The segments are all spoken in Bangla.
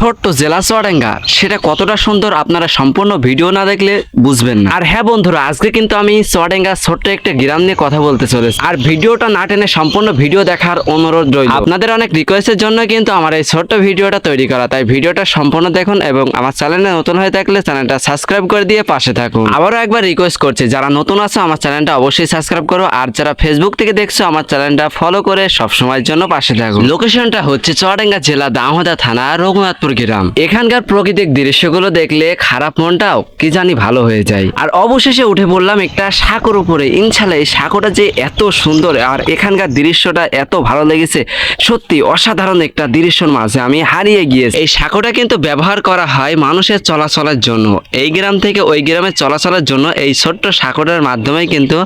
ছোট্ট জেলা চুয়াডাঙ্গা, সেটা কতটা সুন্দর আপনারা সম্পূর্ণ ভিডিও না দেখলে বুঝবেন না। আর হ্যাঁ বন্ধুরা, আজকে কিন্তু আমি চুয়াডাঙ্গা ছোট্ট একটা গ্রাম নিয়ে কথা বলতে চলেছি। আর ভিডিওটা না টেনে সম্পূর্ণ ভিডিও দেখার অনুরোধ রইল। আপনাদের অনেক রিকোয়েস্টের জন্য কিন্তু আমার এই ছোট্ট ভিডিওটা তৈরি করা। তাই ভিডিওটা সম্পূর্ণ দেখুন এবং আমার চ্যানেলে নতুন হয়ে থাকলে চ্যানেলটা সাবস্ক্রাইব করে দিয়ে পাশে থাকুন। আবারও একবার রিকোয়েস্ট করছি, যারা নতুন আছে, আমার চ্যানেলটা অবশ্যই সাবস্ক্রাইব করো। আর যারা ফেসবুক থেকে দেখছ, আমার চ্যানেলটা ফলো করে সবসময়ের জন্য পাশে থাকুন। লোকেশনটা হচ্ছে চুয়াডাঙ্গা জেলা দামোদা থানা, রঘুনাথপুর গ্রাম। এখানকার প্রাকৃতিক দৃশ্যগুলো দেখলে খারাপ মনটাও কি জানি ভালো হয়ে যায়। আর অবশেষে উঠে পড়লাম একটা সাঁকোর উপরে। ইনশাল্লাহ এই সাঁকোটা যে এত সুন্দর আর এখানকার দৃশ্যটা এত ভালো লেগেছে, সত্যি অসাধারণ একটা দৃশ্যর মাঝে আমি হারিয়ে গিয়েছি। এই সাঁকোটা কিন্তু ব্যবহার করা হয় মানুষের চলাচলের জন্য। এই গ্রাম থেকে ওই গ্রামে চলাচলের জন্য এই ছোট্ট সাঁকোটার মাধ্যমে কিন্তু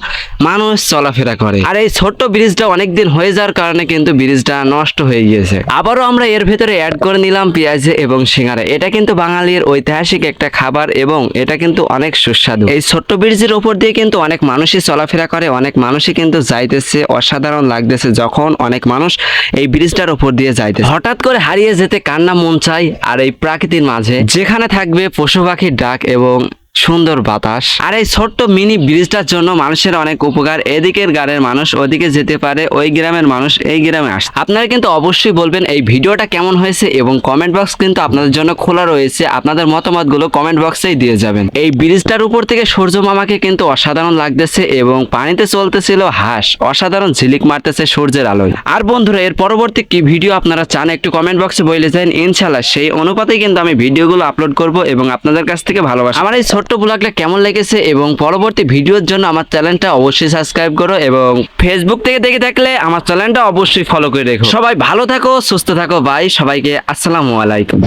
মানুষ চলাফেরা করে। আর এই ছোট্ট ব্রিজটা অনেকদিন হয়ে যাওয়ার কারণে কিন্তু ব্রিজটা নষ্ট হয়ে গিয়েছে। আবারও আমরা এর ভেতরে অ্যাড করে নিলাম পেঁয়াজ। এবং সিঙ্গারা। এটা কিন্তু বাঙালির ঐতিহাসিক একটা খাবার এবং এটা কিন্তু অনেক সুস্বাদু। এই ছোট্ট ব্রিজের ওপর দিয়ে কিন্তু অনেক মানুষই চলাফেরা করে, অনেক মানুষই কিন্তু যাইতেছে, অসাধারণ লাগতেছে যখন অনেক মানুষ এই ব্রিজটার ওপর দিয়ে যাইতেছে। হঠাৎ করে হারিয়ে যেতে কান্না মন চাই আর এই প্রাকৃতির মাঝে যেখানে থাকবে পশু পাখির ডাক এবং সুন্দর বাতাস। আর এই ছোট্ট মিনি ব্রিজটার জন্য মানুষের অনেক উপকার। এদিকের গাড়ির মানুষ ওদিকে যেতে পারে, ওই গ্রামের মানুষ এই গ্রামে আসে। আপনারা কিন্তু অবশ্যই বলবেন, এই ভিডিওটা কেমন হয়েছে এবং কমেন্ট বক্স কিন্তু আপনাদের জন্য খোলা রয়েছে। আপনাদের মতামতগুলো কমেন্ট বক্সেই দিয়ে যাবেন। এই ব্রিজটার উপর থেকে সূর্য মামাকে কিন্তু অসাধারণ লাগতেছে এবং পানিতে চলতেছিল হাঁস। অসাধারণ ঝিলিক মারতেছে সূর্যের আলোয়। আর বন্ধুরা, এর পরবর্তী কি ভিডিও আপনারা চান একটু কমেন্ট বক্সে বলে যান। ইনশাল্লাহ সেই অনুপাতেই কিন্তু আমি ভিডিওগুলো আপলোড করব এবং আপনাদের কাছ থেকে ভালোবাসা আমার এই ছোট্ট ব্লগটা কেমন লেগেছে এবং পরবর্তী ভিডিওর জন্য আমার চ্যানেলটা অবশ্যই সাবস্ক্রাইব করো এবং ফেসবুক থেকে দেখে থাকলে আমার চ্যানেলটা অবশ্যই ফলো করে রেখো। সবাই ভালো থাকো, সুস্থ থাকো বাই সবাইকে, আসসালামু আলাইকুম।